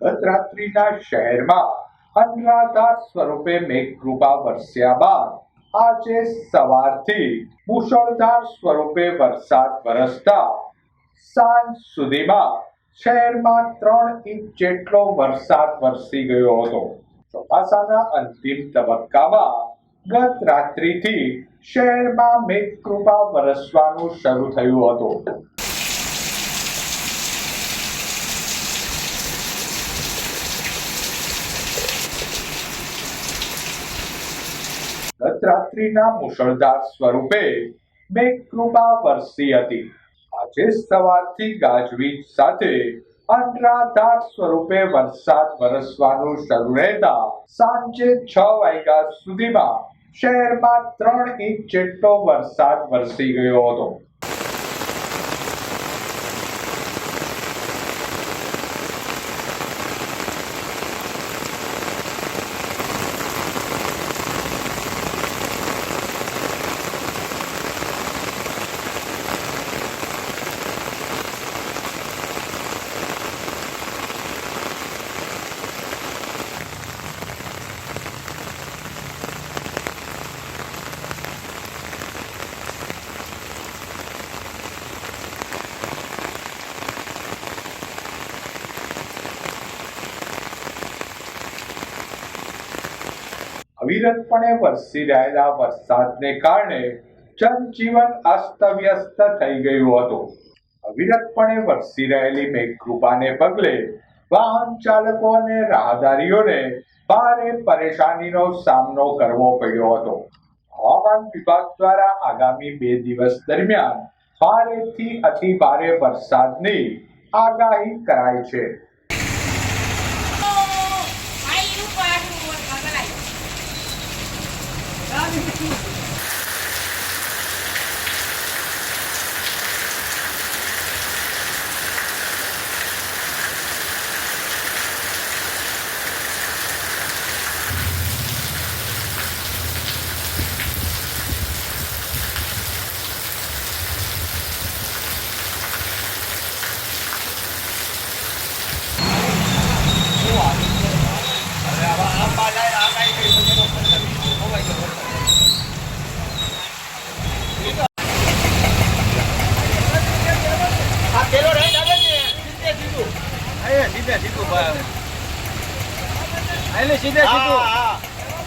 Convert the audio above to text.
ગત રાત્રિના શહેરમાં અનરાધાર સ્વરૂપે મેઘકૃપા વરસ્યા બાદ આજે સવારથી મુશળધાર સ્વરૂપે વરસાદ વરસતા સાંજ સુધીમાં શહેરમાં ત્રણ ઇંચ જેટલો વરસાદ વરસી ગયો હતો. ચોમાસાના અંતિમ તબક્કામાં ગત રાત્રિથી શહેરમાં મેઘકૃપા વરસવાનું શરૂ થયું હતું. ગત રાત્રિના મુશળધાર સ્વરૂપે મેઘકૃપા વરસી હતી. આજે સવારથી ગાજવીજ સાથે અનરાધાર સ્વરૂપે વરસાદ વરસવાનું શરૂ રહેતા સાંજે છ વાગ્યા સુધીમાં શહેરમાં ત્રણ ઇંચ જેટલો વરસાદ વરસી ગયો હતો. અવિરતપણે વરસી રહેલા વરસાદને કારણે જનજીવન અસ્તવ્યસ્ત થઈ ગયું હતું. અવિરતપણે વરસી રહેલી મેઘકૃપાને પગલે વાહન ચાલકો અને રાહદારીઓને ભારે પરેશાનીનો સામનો કરવો પડ્યો હતો. હવામાન વિભાગ દ્વારા આગામી બે દિવસ દરમિયાન ભારેથી અતિ ભારે વરસાદની આગાહી કરાઈ છે. સીધે સીધું ભાઈ સીધે સીધું